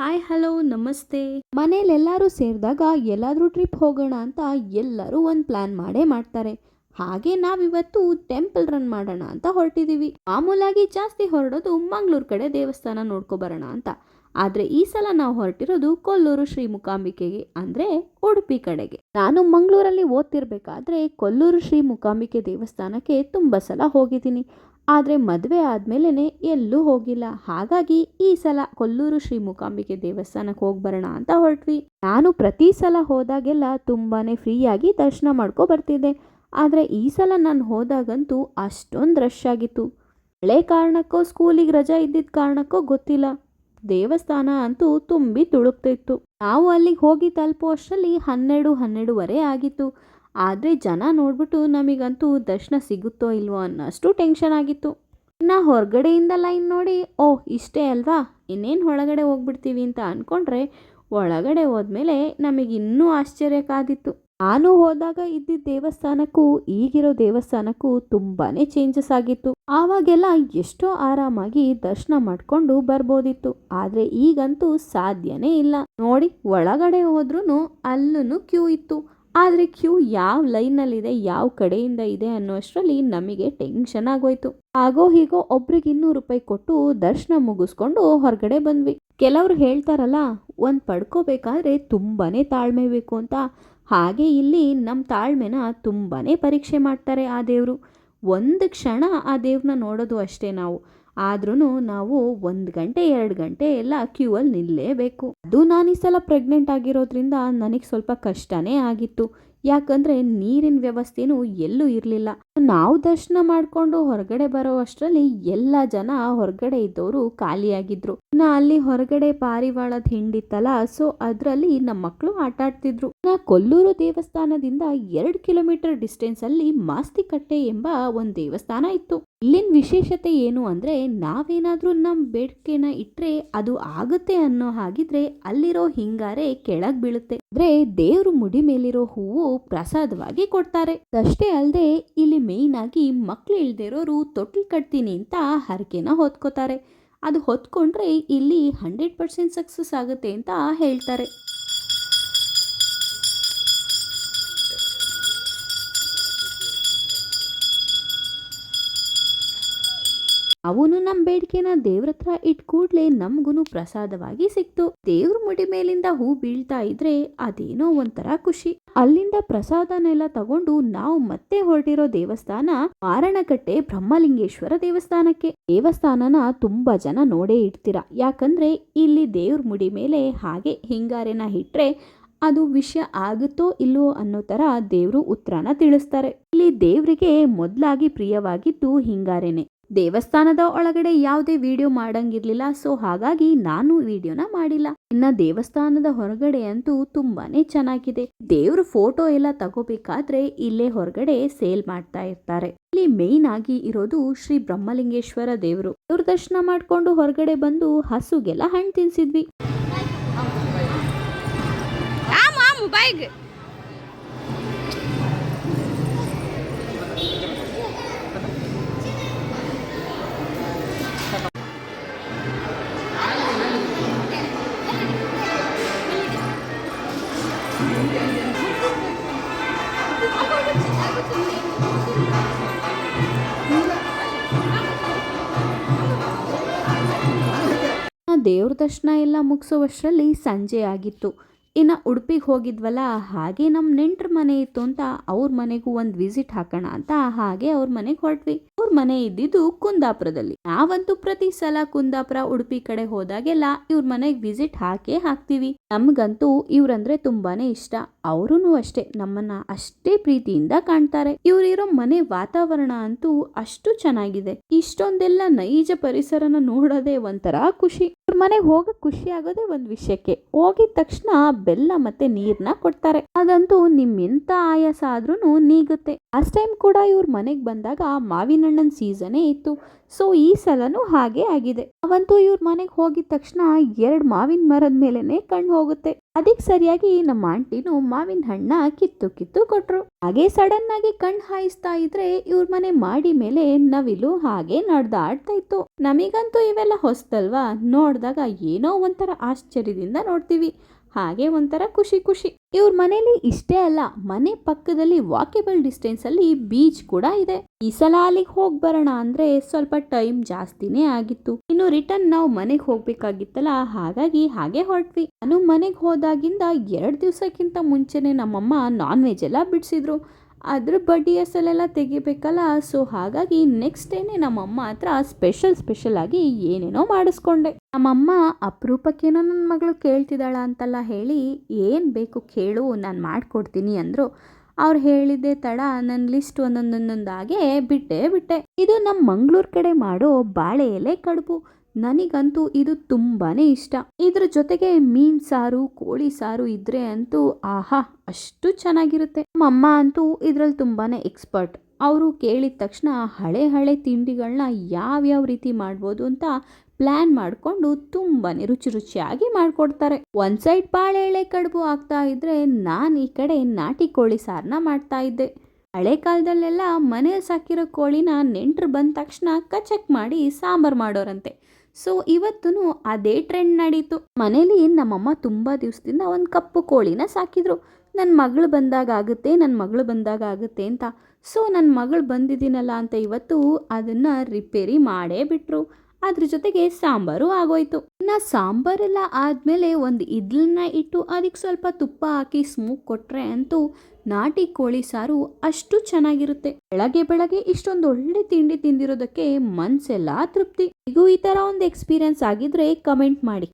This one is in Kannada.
ಹಾಯ್ ಹಲೋ ನಮಸ್ತೆ. ಮನೇಲಿ ಎಲ್ಲರೂ ಸೇರಿದಾಗ ಎಲ್ಲಾದರೂ ಟ್ರಿಪ್ ಹೋಗೋಣ ಅಂತ ಎಲ್ಲರೂ ಒಂದು ಪ್ಲಾನ್ ಮಾಡೇ ಮಾಡ್ತಾರೆ. ಹಾಗೆ ನಾವಿವತ್ತು ಟೆಂಪಲ್ ರನ್ ಮಾಡೋಣ ಅಂತ ಹೊರಟಿದ್ದೀವಿ ಮಾಮೂಲಾಗಿ ಜಾಸ್ತಿ ಹೊರಡೋದು ಮಂಗಳೂರು ಕಡೆ ದೇವಸ್ಥಾನ ನೋಡ್ಕೊ ಬರೋಣ ಅಂತ. ಆದರೆ ಈ ಸಲ ನಾವು ಹೊರಟಿರೋದು ಕೊಲ್ಲೂರು ಶ್ರೀ ಮುಕಾಂಬಿಕೆಗೆ ಅಂದರೆ ಉಡುಪಿ ಕಡೆಗೆ. ನಾನು ಮಂಗಳೂರಲ್ಲಿ ಓದ್ತಿರ್ಬೇಕಾದ್ರೆ ಕೊಲ್ಲೂರು ಶ್ರೀ ಮುಕಾಂಬಿಕೆ ದೇವಸ್ಥಾನಕ್ಕೆ ತುಂಬ ಸಲ ಹೋಗಿದ್ದೀನಿ. ಆದರೆ ಮದುವೆ ಆದಮೇಲೆ ಎಲ್ಲೂ ಹೋಗಿಲ್ಲ. ಹಾಗಾಗಿ ಈ ಸಲ ಕೊಲ್ಲೂರು ಶ್ರೀ ಮೂಕಾಂಬಿಕೆ ದೇವಸ್ಥಾನಕ್ಕೆ ಹೋಗಿ ಅಂತ ಹೊರಟ್ವಿ. ನಾನು ಪ್ರತಿ ಸಲ ಹೋದಾಗೆಲ್ಲ ತುಂಬಾ ಫ್ರೀಯಾಗಿ ದರ್ಶನ ಮಾಡ್ಕೊ ಬರ್ತಿದ್ದೆ. ಆದರೆ ಈ ಸಲ ನಾನು ಹೋದಾಗಂತೂ ಅಷ್ಟೊಂದು ರಶ್ ಆಗಿತ್ತು. ಹಳೆ ಕಾರಣಕ್ಕೋ ಸ್ಕೂಲಿಗೆ ರಜಾ ಇದ್ದಿದ್ದ ಕಾರಣಕ್ಕೋ ಗೊತ್ತಿಲ್ಲ. ದೇವಸ್ಥಾನ ಅಂತೂ ತುಂಬಿ ತುಳುಕ್ತಿತ್ತು. ನಾವು ಅಲ್ಲಿಗೆ ಹೋಗಿ ತಲುಪೋ ಅಷ್ಟರಲ್ಲಿ ಹನ್ನೆರಡು ಹನ್ನೆರಡೂವರೆ ಆಗಿತ್ತು. ಆದರೆ ಜನ ನೋಡ್ಬಿಟ್ಟು ನಮಗಂತೂ ದರ್ಶನ ಸಿಗುತ್ತೋ ಇಲ್ವೋ ಅನ್ನೋಷ್ಟು ಟೆನ್ಷನ್ ಆಗಿತ್ತು. ಇನ್ನು ಹೊರಗಡೆಯಿಂದ ಲೈನ್ ನೋಡಿ ಓ ಇಷ್ಟೇ ಅಲ್ವಾ? ಇನ್ನೇನು ಒಳಗಡೆ ಹೋಗ್ಬಿಡ್ತೀವಿ ಅಂತ ಅಂದ್ಕೊಂಡ್ರೆ ಒಳಗಡೆ ಹೋದ್ಮೇಲೆ ನಮಗೆ ಇನ್ನೂ ಆಶ್ಚರ್ಯ ಕಾದಿತ್ತು. ನಾನು ಹೋದಾಗ ಇದ್ದಿದ್ದ ದೇವಸ್ಥಾನಕ್ಕೂ, ಈಗಿರೋ ದೇವಸ್ಥಾನಕ್ಕೂ ತುಂಬಾ ಚೇಂಜಸ್ ಆಗಿತ್ತು. ಆವಾಗೆಲ್ಲ ಎಷ್ಟೋ ಆರಾಮಾಗಿ ದರ್ಶನ ಮಾಡಿಕೊಂಡು ಬರ್ಬೋದಿತ್ತು. ಆದರೆ ಈಗಂತೂ ಸಾಧ್ಯನೇ ಇಲ್ಲ. ನೋಡಿ, ಒಳಗಡೆ ಹೋದ್ರೂ ಅಲ್ಲೂ ಕ್ಯೂ ಇತ್ತು. ಆದರೆ ಕ್ಯೂ ಯಾವ ಲೈನಲ್ಲಿದೆ, ಯಾವ ಕಡೆಯಿಂದ ಇದೆ ಅನ್ನೋ ಅಷ್ಟರಲ್ಲಿ ನಮಗೆ ಟೆನ್ಷನ್ ಆಗೋಯ್ತು. ಆಗೋ ಹೀಗೋ ಒಬ್ರಿಗೆ ಇನ್ನೂರು ರೂಪಾಯಿ ಕೊಟ್ಟು ದರ್ಶನ ಮುಗಿಸ್ಕೊಂಡು ಹೊರಗಡೆ ಬಂದ್ವಿ. ಕೆಲವರು ಹೇಳ್ತಾರಲ್ಲ, ಒಂದು ಪಡ್ಕೋಬೇಕಾದ್ರೆ ತುಂಬಾನೇ ತಾಳ್ಮೆ ಬೇಕು ಅಂತ. ಹಾಗೆ ಇಲ್ಲಿ ನಮ್ಮ ತಾಳ್ಮೆನ ತುಂಬಾನೇ ಪರೀಕ್ಷೆ ಮಾಡ್ತಾರೆ ಆ ದೇವರು. ಒಂದು ಕ್ಷಣ ಆ ದೇವ್ರನ್ನ ನೋಡೋದು ಅಷ್ಟೇ ನಾವು. ಆದ್ರೂ ನಾವು ಒಂದು ಗಂಟೆ, ಎರಡು ಗಂಟೆ ಎಲ್ಲ ಕ್ಯೂ ಅಲ್ಲಿ ನಿಲ್ಲೇಬೇಕು. ಅದು ನಾನು ಈ ಸಲ ಪ್ರೆಗ್ನೆಂಟ್ ಆಗಿರೋದ್ರಿಂದ ನನಗೆ ಸ್ವಲ್ಪ ಕಷ್ಟನೇ ಆಗಿತ್ತು. ಯಾಕಂದ್ರೆ ನೀರಿನ ವ್ಯವಸ್ಥೆನೂ ಎಲ್ಲೂ ಇರಲಿಲ್ಲ. ನಾವು ದರ್ಶನ ಮಾಡಿಕೊಂಡು ಹೊರಗಡೆ ಬರೋ ಅಷ್ಟರಲ್ಲಿ ಎಲ್ಲ ಜನ ಹೊರಗಡೆ ಇದ್ದವರು ಖಾಲಿಯಾಗಿದ್ರು. ನಾ ಅಲ್ಲಿ ಹೊರಗಡೆ ಪಾರಿವಾಳದ ಹಿಂಡಿತ್ತಲ್ಲ ಸೊ ಅದರಲ್ಲಿ ನಮ್ಮ ಮಕ್ಕಳು ಆಟ ಆಡ್ತಿದ್ರು ನಾ ಕೊಲ್ಲೂರು ದೇವಸ್ಥಾನದಿಂದ ಎರಡು ಕಿಲೋಮೀಟರ್ ಡಿಸ್ಟೆನ್ಸ್ ಅಲ್ಲಿ ಮಾಸ್ತಿಕಟ್ಟೆ ಎಂಬ ಒಂದು ದೇವಸ್ಥಾನ ಇತ್ತು. ಇಲ್ಲಿನ ವಿಶೇಷತೆ ಏನು ಅಂದ್ರೆ ನಾವೇನಾದ್ರೂ ನಮ್ಮ ಬೇಡಿಕೆನ ಇಟ್ರೆ ಅದು ಆಗುತ್ತೆ ಅನ್ನೋ ಹಾಗಿದ್ರೆ ಅಲ್ಲಿರೋ ಹಿಂಗಾರೆ ಕೆಳಗ್ ಬೀಳುತ್ತೆ. ಅಂದ್ರೆ ದೇವ್ರ ಮುಡಿ ಮೇಲಿರೋ ಹೂವು ಪ್ರಸಾದವಾಗಿ ಕೊಡ್ತಾರೆ. ಅಷ್ಟೇ ಅಲ್ಲದೆ ಇಲ್ಲಿ ಮೇಯ್ನ್ ಆಗಿ ಮಕ್ಳು ಇಲ್ದಿರೋರು ತೊಟ್ಲು ಕಟ್ತೀನಿ ಅಂತ ಹರಕೆನ ಹೊತ್ಕೋತಾರೆ. ಅದು ಹೊತ್ಕೊಂಡ್ರೆ ಇಲ್ಲಿ ಹಂಡ್ರೆಡ್ ಪರ್ಸೆಂಟ್ ಸಕ್ಸಸ್ ಆಗುತ್ತೆ ಅಂತ ಹೇಳ್ತಾರೆ. ಅವನು ನಮ್ಮ ಬೇಡಿಕೆನ ದೇವ್ರ ಹತ್ರ ಇಟ್ ಕೂಡ್ಲೆ ನಮ್ಗೂ ಪ್ರಸಾದವಾಗಿ ಸಿಕ್ತು. ದೇವ್ರ ಮುಡಿ ಮೇಲಿಂದ ಹೂ ಬೀಳ್ತಾ ಇದ್ರೆ ಅದೇನೋ ಒಂಥರ ಖುಷಿ. ಅಲ್ಲಿಂದ ಪ್ರಸಾದನೆಲ್ಲ ತಗೊಂಡು ನಾವು ಮತ್ತೆ ಹೊರಟಿರೋ ದೇವಸ್ಥಾನ ಮಾರಣಕಟ್ಟೆ ಬ್ರಹ್ಮಲಿಂಗೇಶ್ವರ ದೇವಸ್ಥಾನಕ್ಕೆ. ದೇವಸ್ಥಾನನ ತುಂಬಾ ಜನ ನೋಡೇ ಇಡ್ತೀರ ಯಾಕಂದ್ರೆ ಇಲ್ಲಿ ದೇವ್ರ ಮುಡಿ ಮೇಲೆ ಹಾಗೆ ಹಿಂಗಾರೆನ ಇಟ್ರೆ ಅದು ವಿಷಯ ಆಗುತ್ತೋ ಇಲ್ಲೋ ಅನ್ನೋ ತರ ದೇವ್ರು ಉತ್ತರನ ತಿಳಿಸ್ತಾರೆ. ಇಲ್ಲಿ ದೇವ್ರಿಗೆ ಮೊದ್ಲಾಗಿ ಪ್ರಿಯವಾಗಿದ್ದು ಹಿಂಗಾರೆನೆ. ದೇವಸ್ಥಾನದ ಒಳಗಡೆ ಯಾವುದೇ ವಿಡಿಯೋ ಮಾಡಂಗಿರ್ಲಿಲ್ಲ. ಸೊ ಹಾಗಾಗಿ ನಾನು ವಿಡಿಯೋನ ಮಾಡಿಲ್ಲ. ಇನ್ನ ದೇವಸ್ಥಾನದ ಹೊರಗಡೆ ಅಂತೂ ತುಂಬಾನೇ ಚೆನ್ನಾಗಿದೆ. ದೇವ್ರ ಫೋಟೋ ಎಲ್ಲ ತಗೋಬೇಕಾದ್ರೆ ಇಲ್ಲೇ ಹೊರಗಡೆ ಸೇಲ್ ಮಾಡ್ತಾ ಇರ್ತಾರೆ. ಇಲ್ಲಿ ಮೇನ್ ಆಗಿ ಇರೋದು ಶ್ರೀ ಬ್ರಹ್ಮಲಿಂಗೇಶ್ವರ ದೇವರು. ದೇವ್ರ ದರ್ಶನ ಮಾಡ್ಕೊಂಡು ಹೊರಗಡೆ ಬಂದು ಹಸುಗೆಲ್ಲ ಹಣ್ಣು ತಿನ್ಸಿದ್ವಿ. ದೇವ್ರ ದರ್ಶನ ಎಲ್ಲ ಮುಗಿಸೋವಷ್ಟರಲ್ಲಿ ಸಂಜೆ ಆಗಿತ್ತು. ಇನ್ನು ಉಡುಪಿಗೆ ಹೋಗಿದ್ವಲ್ಲ, ಹಾಗೆ ನಮ್ಮ ನೆಂಟ್ರ ಮನೆ ಇತ್ತು ಅಂತ ಅವ್ರ ಮನೆಗೂ ಒಂದು ವಿಸಿಟ್ ಹಾಕೋಣ ಅಂತ ಹಾಗೆ ಅವ್ರ ಮನೆಗೆ ಹೊರಟ್ವಿ. ಅವ್ರ ಮನೆ ಇದ್ದಿದ್ದು ಕುಂದಾಪುರದಲ್ಲಿ. ನಾವಂತೂ ಪ್ರತಿ ಸಲ ಕುಂದಾಪುರ, ಉಡುಪಿ ಕಡೆ ಹೋದಾಗೆಲ್ಲ ಇವ್ರ ಮನೆಗೆ ವಿಸಿಟ್ ಹಾಕೇ ಹಾಕ್ತಿವಿ. ನಮ್ಗಂತೂ ಇವ್ರಂದ್ರೆ ತುಂಬಾನೇ ಇಷ್ಟ. ಅವರೂ ಅಷ್ಟೇ, ನಮ್ಮನ್ನ ಅಷ್ಟೇ ಪ್ರೀತಿಯಿಂದ ಕಾಣ್ತಾರೆ. ಇವ್ರಿರೋ ಮನೆ ವಾತಾವರಣ ಅಂತೂ ಅಷ್ಟು ಚೆನ್ನಾಗಿದೆ. ಇಷ್ಟೊಂದೆಲ್ಲ ನೈಜ ಪರಿಸರನ ನೋಡೋದೇ ಒಂಥರ ಖುಷಿ. ಇವ್ರ ಮನೆಗೆ ಹೋಗಕ್ ಖುಷಿ ಆಗೋದೇ ಒಂದ್ ವಿಷಯಕ್ಕೆ. ಹೋಗಿದ ತಕ್ಷಣ ಬೆಲ್ಲ ಮತ್ತೆ ನೀರ್ನ ಕೊಡ್ತಾರೆ. ಅದಂತೂ ನಿಮ್ಮೆಂತ ಆಯಾಸ ಆದ್ರೂ ನೀಗುತ್ತೆ. ಲಾಸ್ಟ್ ಟೈಮ್ ಕೂಡ ಇವ್ರ ಮನೆಗೆ ಬಂದಾಗ ಮಾವಿನ ಹಣ್ಣನ್ ಸೀಸನೇ ಇತ್ತು. ಸೊ, ಈ ಸಲನೂ ಹಾಗೆ ಆಗಿದೆ. ಅವಂತೂ ಇವ್ರ ಮನೆಗೆ ಹೋಗಿದ ತಕ್ಷಣ ಎರಡು ಮಾವಿನ ಮರದ ಮೇಲೆನೆ ಕಣ್ಣು ಹೋಗುತ್ತೆ. ಅದಕ್ಕೆ ಸರಿಯಾಗಿ ನಮ್ಮ ಆಂಟಿನು ಮಾವಿನ ಹಣ್ಣ ಕಿತ್ತು ಕಿತ್ತು ಕೊಟ್ರು. ಹಾಗೆ ಸಡನ್ ಆಗಿ ಕಣ್ ಹಾಯಿಸ್ತಾ ಇದ್ರೆ ಇವ್ರ ಮನೆ ಮಾಡಿ ಮೇಲೆ ನವಿಲು ಹಾಗೆ ನಡ್ದಾಡ್ತಾ ಇತ್ತು. ನಮಿಗಂತೂ ಇವೆಲ್ಲ ಹೊಸ್ತಲ್ವಾ ನೋಡಿದಾಗ ಏನೋ ಒಂಥರ ಆಶ್ಚರ್ಯದಿಂದ ನೋಡ್ತೀವಿ. ಹಾಗೆ ಒಂಥರ ಖುಷಿ ಖುಷಿ. ಇವ್ರ ಮನೇಲಿ ಇಷ್ಟೇ ಅಲ್ಲ, ಮನೆ ಪಕ್ಕದಲ್ಲಿ ವಾಕೇಬಲ್ ಡಿಸ್ಟೆನ್ಸ್ ಅಲ್ಲಿ ಬೀಚ್ ಕೂಡ ಇದೆ. ಈ ಸಲ ಅಲ್ಲಿಗೆ ಹೋಗ್ ಬರೋಣ ಅಂದ್ರೆ ಸ್ವಲ್ಪ ಟೈಮ್ ಜಾಸ್ತಿನೇ ಆಗಿತ್ತು. ಇನ್ನು ರಿಟರ್ನ್ ನಾವು ಮನೆಗೆ ಹೋಗ್ಬೇಕಾಗಿತ್ತಲ್ಲ, ಹಾಗಾಗಿ ಹಾಗೆ ಹೊರಟ್ವಿ. ನಾನು ಮನೆಗೆ ಹೋದಾಗಿಂದ ಎರಡು ದಿವಸಕ್ಕಿಂತ ಮುಂಚೆನೆ ನಮ್ಮಮ್ಮ ನಾನ್ ವೆಜ್ ಎಲ್ಲ ಬಿಡಿಸಿದ್ರು. ಅದ್ರ ಬಡ್ಡಿ ಅಸಲೆಲ್ಲ ತೆಗಿಬೇಕಲ್ಲ ಸೊ ಹಾಗಾಗಿ ನೆಕ್ಸ್ಟ್ ಡೇನೆ ನಮ್ಮಮ್ಮ ಹತ್ರ ಸ್ಪೆಷಲ್ ಸ್ಪೆಷಲ್ ಆಗಿ ಏನೇನೋ ಮಾಡಿಸ್ಕೊಂಡೆ. ನಮ್ಮಮ್ಮ ಅಪರೂಪಕ್ಕೇನೋ ನನ್ನ ಮಗಳು ಕೇಳ್ತಿದ್ದಾಳ ಅಂತೆಲ್ಲ ಹೇಳಿ, ಏನು ಬೇಕು ಕೇಳು, ನಾನು ಮಾಡಿಕೊಡ್ತೀನಿ ಅಂದರು. ಅವ್ರು ಹೇಳಿದ್ದೆ ತಡ ನನ್ನ ಲಿಸ್ಟ್ ಒಂದೊಂದೊಂದೊಂದಾಗೆ ಬಿಟ್ಟೆ ಬಿಟ್ಟೆ. ಇದು ನಮ್ಮ ಮಂಗಳೂರು ಕಡೆ ಮಾಡೋ ಬಾಳೆ ಎಲೆ ಕಡುಬು. ನನಗಂತೂ ಇದು ತುಂಬಾ ಇಷ್ಟ. ಇದ್ರ ಜೊತೆಗೆ ಮೀನು ಸಾರು, ಕೋಳಿ ಸಾರು ಇದ್ರೆ ಅಂತೂ ಆಹಾ, ಅಷ್ಟು ಚೆನ್ನಾಗಿರುತ್ತೆ. ನಮ್ಮಮ್ಮ ಅಂತೂ ಇದರಲ್ಲಿ ತುಂಬಾ ಎಕ್ಸ್ಪರ್ಟ್ ಅವರು ಕೇಳಿದ ತಕ್ಷಣ ಹಳೆ ಹಳೆ ತಿಂಡಿಗಳನ್ನ ಯಾವ್ಯಾವ ರೀತಿ ಮಾಡ್ಬೋದು ಅಂತ ಪ್ಲ್ಯಾನ್ ಮಾಡಿಕೊಂಡು ತುಂಬಾ ರುಚಿ ರುಚಿಯಾಗಿ ಮಾಡಿಕೊಡ್ತಾರೆ. ಒಂದು ಸೈಡ್ ಬಾಳೆಎಲೆ ಕಡುಬು ಆಗ್ತಾ ಇದ್ರೆ ನಾನು ಈ ಕಡೆ ನಾಟಿ ಕೋಳಿ ಸಾರನ್ನ ಮಾಡ್ತಾ ಇದ್ದೆ. ಹಳೆ ಕಾಲದಲ್ಲೆಲ್ಲ ಮನೇಲಿ ಸಾಕಿರೋ ಕೋಳಿನ ನೆಂಟರು ಬಂದ ತಕ್ಷಣ ಕಚಕ್ ಮಾಡಿ ಸಾಂಬಾರು ಮಾಡೋರಂತೆ. ಸೊ ಇವತ್ತೂ ಅದೇ ಟ್ರೆಂಡ್ ನಡೀತು. ಮನೇಲಿ ನಮ್ಮಮ್ಮ ತುಂಬ ದಿವಸದಿಂದ ಒಂದು ಕಪ್ಪು ಕೋಳಿನ ಸಾಕಿದ್ರು. ನನ್ನ ಮಗಳು ಬಂದಾಗ ಆಗುತ್ತೆ ನನ್ನ ಮಗಳು ಬಂದಾಗ ಆಗುತ್ತೆ ಅಂತ. ಸೊ ನನ್ನ ಮಗಳು ಬಂದಿದ್ದೀನಲ್ಲ ಅಂತ ಇವತ್ತು ಅದನ್ನು ರಿಪೇರಿ ಮಾಡೇ ಬಿಟ್ರು. ಅದ್ರ ಜೊತೆಗೆ ಸಾಂಬಾರು ಆಗೋಯ್ತು. ಇನ್ನು ಸಾಂಬಾರೆಲ್ಲ ಆದಮೇಲೆ ಒಂದು ಇದ್ಲನ್ನ ಇಟ್ಟು ಅದಕ್ಕೆ ಸ್ವಲ್ಪ ತುಪ್ಪ ಹಾಕಿ ಸ್ಮೂಕ್ ಕೊಟ್ಟರೆ ಅಂತೂ ನಾಟಿ ಕೋಳಿ ಸಾರು ಅಷ್ಟು ಚೆನ್ನಾಗಿರುತ್ತೆ. ಬೆಳಗ್ಗೆ ಬೆಳಗ್ಗೆ ಇಷ್ಟೊಂದು ಒಳ್ಳೆ ತಿಂಡಿ ತಿಂದಿರೋದಕ್ಕೆ ಮನ್ಸೆಲ್ಲ ತೃಪ್ತಿ. ಇದು ಈ ತರ ಒಂದು ಎಕ್ಸ್ಪೀರಿಯನ್ಸ್ ಆಗಿದ್ರೆ ಕಮೆಂಟ್ ಮಾಡಿ.